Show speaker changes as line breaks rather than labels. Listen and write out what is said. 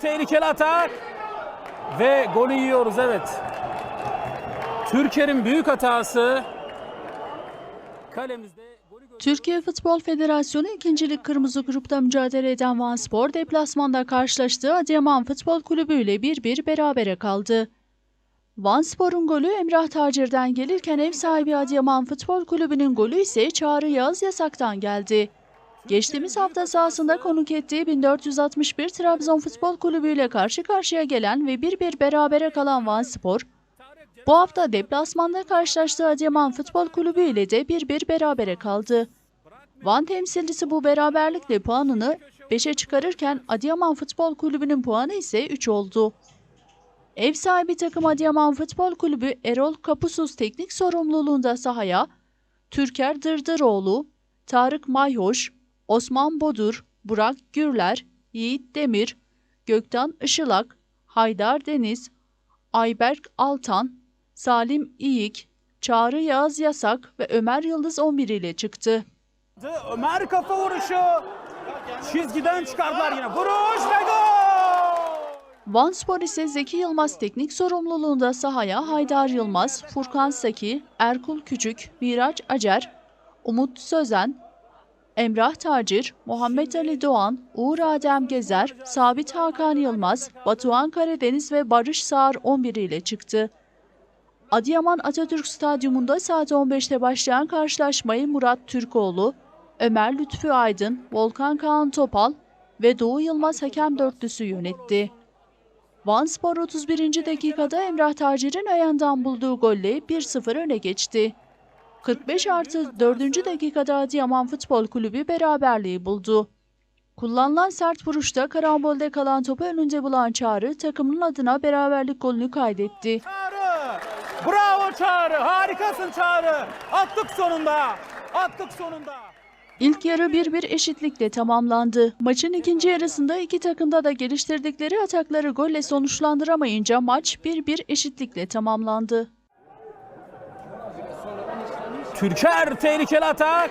tehlikeli atak. Ve golü yiyoruz evet. Türker'in büyük hatası. Kalemizde
Türkiye Futbol Federasyonu ikincilik kırmızı grupta mücadele eden Van Spor deplasmanda karşılaştığı Adıyaman Futbol Kulübü ile 1-1 berabere kaldı. Van Spor'un golü Emrah Tacir'den gelirken ev sahibi Adıyaman Futbol Kulübü'nün golü ise Çağrı Yağız Yasak'tan geldi. Geçtiğimiz hafta sahasında konuk ettiği 1461 Trabzon Futbol Kulübü ile karşı karşıya gelen ve 1-1 berabere kalan Van Spor, bu hafta deplasmanda karşılaştığı Adıyaman Futbol Kulübü ile de 1-1 berabere kaldı. Van temsilcisi bu beraberlikle puanını 5'e çıkarırken Adıyaman Futbol Kulübü'nün puanı ise 3 oldu. Ev sahibi takım Adıyaman Futbol Kulübü Erol Kapusuz teknik sorumluluğunda sahaya Türker Dırdıroğlu, Tarık Mayhoş, Osman Bodur, Burak Gürler, Yiğit Demir, Gökten Işılak, Haydar Deniz, Ayberk Altan, Salim İyik, Çağrı Yağız Yasak ve Ömer Yıldız 11 ile çıktı.
Ömer kafa vuruşu. Çizgiden çıkardılar yine. Vuruş ve gol!
Van Spor ise Zeki Yılmaz teknik sorumluluğunda sahaya Haydar Yılmaz, Furkan Saki, Erkul Küçük, Miraç Acer, Umut Sözen, Emrah Tacir, Muhammed Ali Doğan, Uğur Adem Gezer, Sabit Hakan Yılmaz, Batuhan Karadeniz ve Barış Sağır 11 ile çıktı. Adıyaman Atatürk Stadyumunda saat 15'te başlayan karşılaşmayı Murat Türkoğlu, Ömer Lütfü Aydın, Volkan Kaan Topal ve Doğu Yılmaz hakem dörtlüsü yönetti. Van Spor 31. dakikada Emrah Tacir'in ayağından bulduğu golle 1-0 öne geçti. 45 artı 4. dakikada Adıyaman Futbol Kulübü beraberliği buldu. Kullanılan sert vuruşta karambolde kalan topu önünde bulan Çağrı takımının adına beraberlik golünü kaydetti.
Çağrı! Bravo Çağrı! Harikasın Çağrı! Attık sonunda! Attık sonunda!
İlk yarı 1-1 eşitlikle tamamlandı. Maçın ikinci yarısında iki takımda da geliştirdikleri atakları golle sonuçlandıramayınca maç 1-1 eşitlikle tamamlandı.
Türker tehlikeli atak.